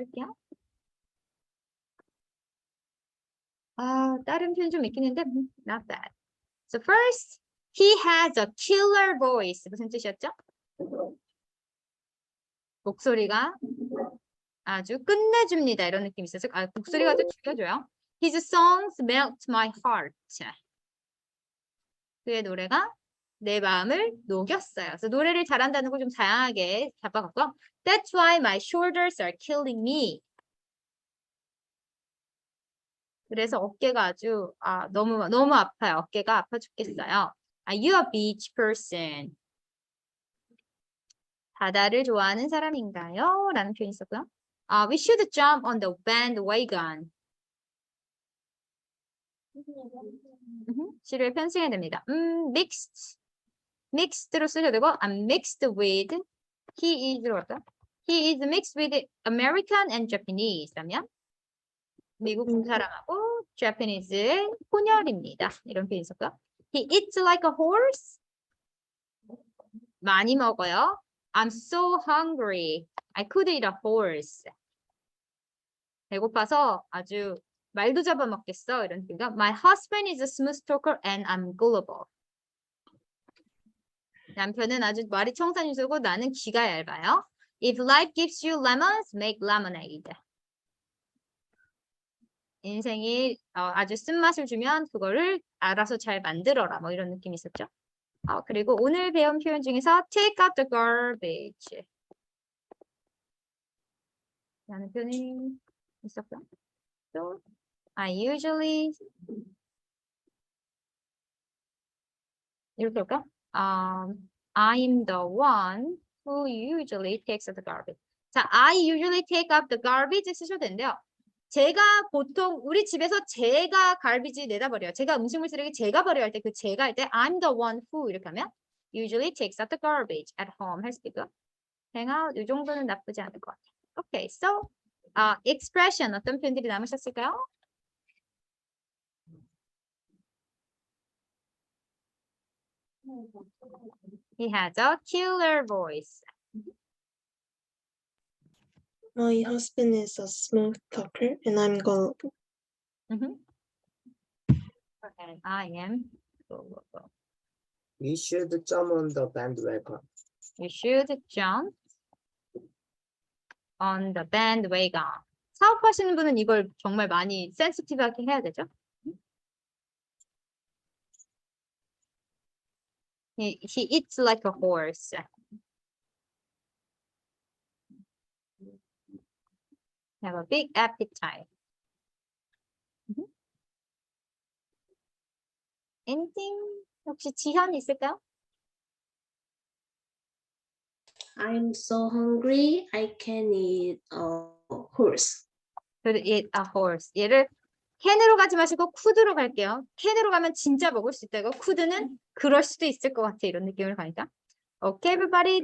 할게요. 아, 다른 표현 좀 있긴 음, not bad. So first, he has a killer voice. 무슨 뜻이었죠? 목소리가 아주 끝내줍니다. 이런 느낌이 있어서 아, 목소리가 아주 죽여줘요. His songs melt my heart. 그의 노래가 내 마음을 녹였어요. 그래서 노래를 잘한다는 걸 좀 다양하게 잡아갖고 That's why my shoulders are killing me. 그래서 어깨가 아주 아 너무 너무 아파요. 어깨가 아파 죽겠어요. Are you a beach person? 바다를 좋아하는 사람인가요? 라는 표현이 있었고요. 아, we should jump on the bandwagon. 음흠, 시를 편승해야 됩니다. 음, mixed. Mixed로 쓰셔도 되고, I'm mixed with. He is로 할까요? He is mixed with American and Japanese. 라면 미국 음. 사람하고 Japanese의 혼혈입니다. 이런 표현이 있었고요. He eats like a horse. 많이 먹어요. I'm so hungry. I could eat a horse. 배고파서 아주 말도 잡아먹겠어. 이런 뜻이가 My husband is a smooth talker and I'm gullible. 남편은 아주 말이 청산유수고 나는 귀가 얇아요. If life gives you lemons, make lemonade. 인생이 어, 아주 쓴맛을 주면 그거를 알아서 잘 만들어라. 뭐 이런 느낌이 있었죠. 어, 그리고 오늘 배운 표현 중에서 take out the garbage. 라는 표현이 있었고요. 또 I usually 이렇게 할까? I'm the one who usually takes out the garbage. 자, I usually take out the garbage 쓰셔도 되는데요. 제가 보통 우리 집에서 제가 갈비지 내다 버려요. 제가 음식물 쓰레기 제가 버려야 할 때 그 제가 할 때 I'm the one who 이렇게 하면 usually takes out the garbage at home 할 수도 있고요. hang out 이 정도는 나쁘지 않을 것 같아요. Okay, so 아, expression 어떤 표현들이 남으셨을까요? He has a killer voice. My husband is a smooth talker and I'm gullible. Mhm. And I am. gullible. We should jump on the bandwagon. You should jump on the bandwagon. 사업하시는 분은 이걸 정말 많이 센시티브하게 해야 되죠. He, he eats like a horse. Have a big appetite. Mhm. Anything? 혹시 지현 있을까요? I'm so hungry. I can eat a horse. could eat a horse. 얘를 캔으로 가지 마시고 쿠드로 갈게요. 캔으로 가면 진짜 먹을 수 있다고 쿠드는 그럴 수도 있을 것 같아 이런 느낌을 가니까. Okay, everybody,